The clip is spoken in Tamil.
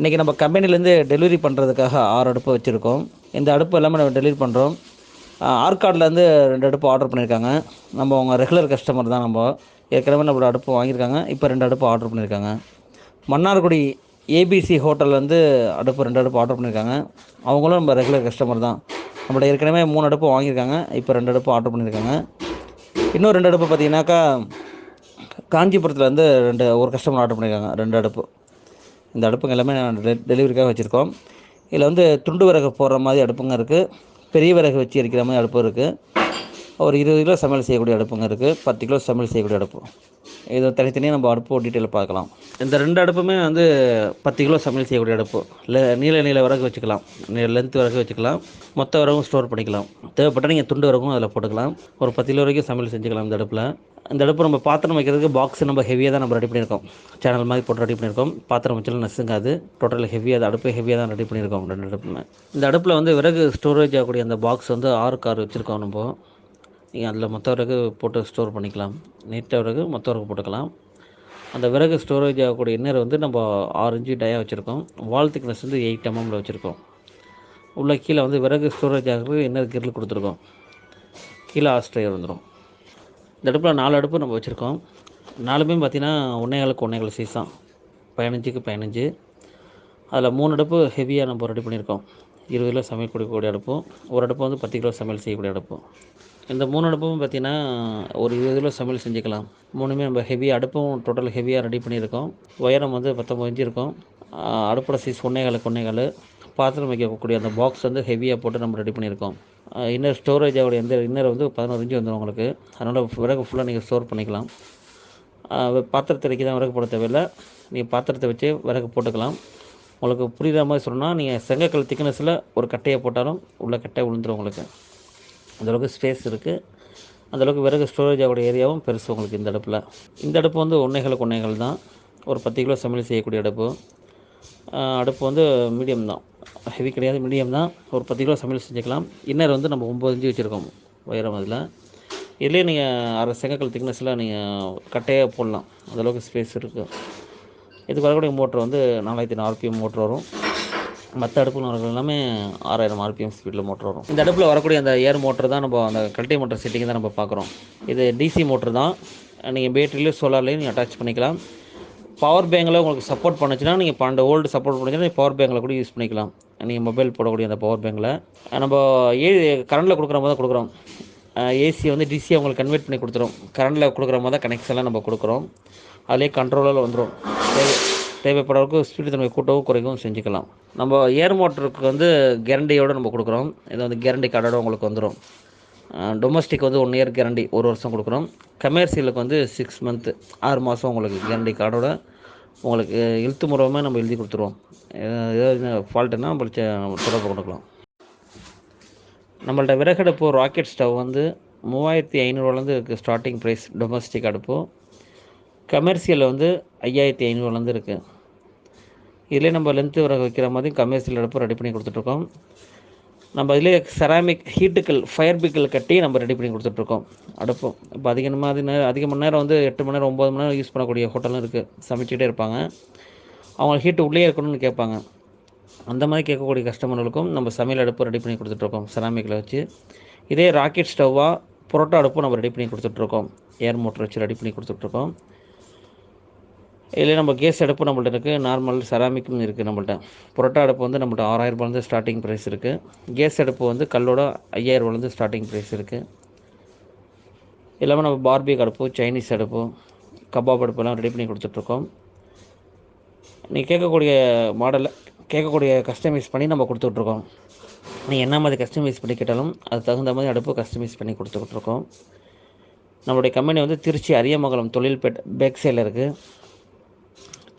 இன்றைக்கி நம்ம கம்பெனிலேருந்து டெலிவரி பண்ணுறதுக்காக ஆறு அடுப்பு வச்சுருக்கோம். இந்த அடுப்பு எல்லாமே நம்ம டெலிவரி பண்ணுறோம் ஆர்காட்லேருந்து ரெண்டு அடுப்பு ஆர்டர் பண்ணியிருக்காங்க. நம்ம அவங்க ரெகுலர் கஸ்டமர் தான் நம்ம. ஏற்கனவே நம்மளோட அடுப்பு வாங்கியிருக்காங்க. இப்போ ரெண்டு அடுப்பு ஆர்டர் பண்ணியிருக்காங்க. மன்னார்குடி ஏபிசி ஹோட்டல்லேருந்து அடுப்பு ரெண்டு அடுப்பு ஆர்டர் பண்ணியிருக்காங்க. அவங்களும் நம்ம ரெகுலர் கஸ்டமர் தான். நம்மளோட ஏற்கனவே மூணு அடுப்பு வாங்கியிருக்காங்க. இப்போ ரெண்டு அடுப்பு ஆர்டர் பண்ணியிருக்காங்க. இன்னும் ரெண்டு அடுப்பு பார்த்தீங்கன்னாக்கா காஞ்சிபுரத்தில் வந்து ரெண்டு ஒரு கஸ்டமர் ஆர்டர் பண்ணியிருக்காங்க. ரெண்டு அடுப்பு. இந்த அடுப்புங்க எல்லாமே டெ- டெலிவரிக்காக வச்சுருக்கோம். இதில் வந்து துண்டு விறகு போடுற மாதிரி அடுப்புங்க இருக்குது பெரிய விறகு வச்சு எரிக்கிற மாதிரி அடுப்பு இருக்குது ஒரு இருபது கிலோ சமையல் செய்யக்கூடிய அடுப்புங்க இருக்குது பத்து கிலோ சமையல் செய்யக்கூடிய அடுப்பு. இது தனித்தனியாக நம்ம அடுப்பு டீட்டெயில் பார்க்கலாம். இந்த ரெண்டு அடுப்புமே வந்து பத்து கிலோ சமையல் செய்யக்கூடிய அடுப்பு. இல்லை நீல நீல விறகு வச்சுக்கலாம். லென்த் விறகு வச்சுக்கலாம். மொத்த விறகும் ஸ்டோர் பண்ணிக்கலாம். தேவைப்பட்டால் நீங்கள் துண்டு விறகும் அதில் போட்டுக்கலாம். ஒரு பத்து கிலோ வரைக்கும் சமையல் செஞ்சுக்கலாம் இந்த அடுப்பில். இந்த அடுப்பு நம்ம பாத்திரம் வைக்கிறதுக்கு பாக்ஸ் நம்ம ஹெவியாக தான் நம்ம ரெடி பண்ணியிருக்கோம். சேனல் மாதிரி போட்டு ரெடி பண்ணியிருக்கோம். பாத்திரம் வச்சாலும் நசுங்காது. டோட்டல் ஹெவியாக அடுப்பு ஹெவியாக தான் ரெடி பண்ணியிருக்கோம். ரெண்டு அடுப்புமே. இந்த அடுப்பில் வந்து விறகு ஸ்டோரேஜ் ஆகக்கூடிய அந்த பாக்ஸ் வந்து ஆறு கார் வச்சுருக்கோம் நம்ம. நீங்கள் அதில் மொத்த விறகு போட்டு ஸ்டோர் பண்ணிக்கலாம். நீட்ட விறகு மொத்த விறகு போட்டுக்கலாம். அந்த விறகு ஸ்டோரேஜ் ஆகக்கூடிய இன்னர் வந்து நம்ம ஆறு இன்ச்சு வச்சுருக்கோம். வால் திக்னஸ் வந்து எயிட் எம்எம்ல mm வச்சுருக்கோம். உள்ள கீழே வந்து விறகு ஸ்டோரேஜ் ஆகிறது இன்னர் கிரில் கொடுத்துருக்கோம். கீழே ஆஸ்ட்ரேயர் வந்துடும் இந்த அடுப்பில் நாலு அடுப்பு நம்ம வச்சுருக்கோம். நாலுமே பார்த்தீங்கன்னா ஒன்றைகளுக்கு ஒன்றைகள் சைஸ் தான். பதினஞ்சுக்கு பதினஞ்சு. அதில் மூணு அடுப்பு ஹெவியாக நம்ம ரெடி பண்ணியிருக்கோம். இருபது கிலோ சமையல் கொடுக்கக்கூடிய அடுப்பும் ஒரு அடுப்பு வந்து பத்து கிலோ சமையல் செய்யக்கூடிய அடுப்பும் இந்த மூணு அடுப்பும் பார்த்தீங்கன்னா ஒரு இருபது கிலோ சமையல் செஞ்சுக்கலாம். மூணுமே நம்ம ஹெவியாக அடுப்பும் டோட்டல் ஹெவியாக ரெடி பண்ணியிருக்கோம். உயரம் வந்து பத்தொம்பது இன்ச்சு இருக்கும். அடுப்போட சைஸ் ஒன்னேகால் ஒன்றேகால் பாத்திரம் வைக்கக்கூடிய அந்த பாக்ஸ் வந்து ஹெவியாக போட்டு நம்ம ரெடி பண்ணியிருக்கோம். இன்னர் ஸ்டோரேஜ் ஆகக்கூடிய எந்த இன்னர் வந்து பதினோரு இன்ச்சு வந்துடும் உங்களுக்கு. அதனால் விறகு ஃபுல்லாக நீங்கள் ஸ்டோர் பண்ணிக்கலாம். பாத்திரத்தை வைக்க தான் விறகு போட தேவையில்லை. நீங்கள் பாத்திரத்தை வச்சு விறகு போட்டுக்கலாம். உங்களுக்கு புரிகிற மாதிரி சொல்லணும்னா நீங்கள் செங்கக்கல் திக்னஸில் ஒரு கட்டையை போட்டாலும் உள்ள கட்டை விழுந்துரும் உங்களுக்கு. அந்தளவுக்கு ஸ்பேஸ் இருக்குது அந்தளவுக்கு விறகு ஸ்டோரேஜ் ஆகிற ஏரியாவும் பெருசு உங்களுக்கு இந்த அடுப்பில். இந்த அடுப்பு வந்து ஒன்றைகளுக்கு ஒன்றைகள் தான். ஒரு பத்து கிலோ சமையல் செய்யக்கூடிய அடுப்பு. அடுப்பு வந்து மீடியம் தான். ஹெவி கிடையாது மீடியம் தான். ஒரு பத்து கிலோ சமையல் செஞ்சுக்கலாம். இன்னர் வந்து நம்ம ஒம்பது இஞ்சி வச்சுருக்கோம் உயரம் அதில். இதுலேயே நீங்கள் அரை செங்கக்கல் திக்னஸில் நீங்கள் கட்டையாக போடலாம். அந்தளவுக்கு ஸ்பேஸ் இருக்குது இதுக்கு வரக்கூடிய மோட்ரு வந்து நாலாயிரத்தி ஐநூறு ஆர்பிஎம் மோட்ரு வரும். மற்ற அடுப்புகள் வரக்கூடிய எல்லாமே ஆறாயிரம் ஆர்பிஎம் ஸ்பீடில் மோட்ரு வரும். இந்த அடுப்பில் வரக்கூடிய அந்த ஏர் மோட்டர் தான் நம்ம அந்த கல்ட்டி மோட்டர் செட்டிங் தான் நம்ம பார்க்குறோம். இது டிசி மோட்ரு தான். நீங்கள் பேட்டரியிலையும் சோலார்லேயும் நீங்கள் அட்டாச் பண்ணிக்கலாம். பவர் பேங்கில் உங்களுக்கு சப்போர்ட் பண்ணுச்சுன்னா நீங்கள் பன்னெண்டு ஓல்டு சப்போர்ட் பண்ணுச்சுன்னா பவர் பேங்கில் கூட யூஸ் பண்ணிக்கலாம். நீங்கள் மொபைல் போடக்கூடிய அந்த பவர் பேங்கில் நம்ம ஏ கரண்டில் கொடுக்குற மாதிரி தான் கொடுக்குறோம். ஏசி வந்து டிசி அவங்களுக்கு கன்வெர்ட் பண்ணி கொடுத்துரும். கரண்டில் கொடுக்குற மாதிரி தான் கனெக்ஷன்லாம் நம்ம கொடுக்குறோம். அதிலே கண்ட்ரோலில் வந்துடும் தேவை தேவைப்படுறவருக்கு ஸ்பீடு தன்மை கூட்டவும் குறைக்கவும் செஞ்சுக்கலாம். நம்ம ஏர் மோட்டருக்கு வந்து கேரண்டியோடு நம்ம கொடுக்குறோம். இது வந்து கேரண்டி கார்டோட உங்களுக்கு வந்துடும் டொமஸ்டிக் வந்து ஒன் இயர் கேரண்டி ஒரு வருஷம் கொடுக்குறோம். கமர்ஷியலுக்கு வந்து சிக்ஸ் மந்த்து ஆறு மாதம் உங்களுக்கு கேரண்டி கார்டோட உங்களுக்கு எழுத்து மூலமாக நம்ம எழுதி கொடுத்துருவோம். ஏதாவது ஃபால்ட்டுன்னா நம்ம தொடர்பு கொண்டுக்கலாம். நம்மள்ட்ட விறகடுப்பு ராக்கெட் ஸ்டவ் வந்து மூவாயிரத்தி ஐநூறுவாலேருந்து இருக்குது ஸ்டார்டிங் ப்ரைஸ் டொமஸ்டிக் அடுப்பு. கமர்ஷியலில் வந்து ஐயாயிரத்தி ஐநூறுலேருந்து இருக்குது இதிலே நம்ம லென்த்து வர வைக்கிற மாதிரி கமர்ஷியல் அடுப்பு ரெடி பண்ணி கொடுத்துட்ருக்கோம். நம்ம இதிலே செராமிக் ஹீட்டுக்கள் ஃபயர் பிக்கள் கட்டி நம்ம ரெடி பண்ணி கொடுத்துட்ருக்கோம் அடுப்பும் இப்போ அதிக மாதிரி நேரம் அதிக மணி நேரம் வந்து எட்டு மணி நேரம் ஒம்பது மணி நேரம் யூஸ் பண்ணக்கூடிய ஹோட்டலும் இருக்குது சமைச்சிக்கிட்டே இருப்பாங்க. அவங்க ஹீட்டு உள்ளே இருக்கணும்னு கேட்பாங்க. அந்த மாதிரி கேட்கக்கூடிய கஸ்டமர்களுக்கும் நம்ம சமையல் அடுப்பு ரெடி பண்ணி கொடுத்துட்ருக்கோம் செராமிக்கில் வச்சு. இதே ராக்கெட் ஸ்டவ்வாக புரோட்டா அடுப்பும் நம்ம ரெடி பண்ணி கொடுத்துட்ருக்கோம். ஏர் மோட்டர் வச்சு ரெடி பண்ணி கொடுத்துட்ருக்கோம். இதில் நம்ம கேஸ் அடுப்பு நம்மள்ட்ட இருக்குது நார்மல் செராமிக்கும் இருக்குது நம்மள்ட்ட. புரோட்டா அடுப்பு வந்து நம்மள்ட்ட ஆறாயிரம் ரூபாயிலேருந்து ஸ்டார்டிங் ப்ரைஸ் இருக்குது கேஸ் அடுப்பு வந்து கல்லோட ஐயாயிரம் ரூபாயிலேருந்து ஸ்டார்டிங் ப்ரைஸ் இருக்குது இல்லாமல் நம்ம பார்பிக் அடுப்பு சைனீஸ் அடுப்பு கபாப் அடுப்பெல்லாம் ரெடி பண்ணி கொடுத்துட்ருக்கோம். நீங்கள் கேட்கக்கூடிய மாடலை கேட்கக்கூடிய கஸ்டமைஸ் பண்ணி நம்ம கொடுத்துட்ருக்கோம். நீ என்ன மாதிரி கஸ்டமைஸ் பண்ணி கேட்டாலும் அது தகுந்த மாதிரி அடுப்பு கஸ்டமைஸ் பண்ணி கொடுத்துட்ருக்கோம். நம்மளுடைய கம்பெனி வந்து திருச்சி அரியமங்கலம் தொழில்பேட் பேக் சைடில் இருக்குது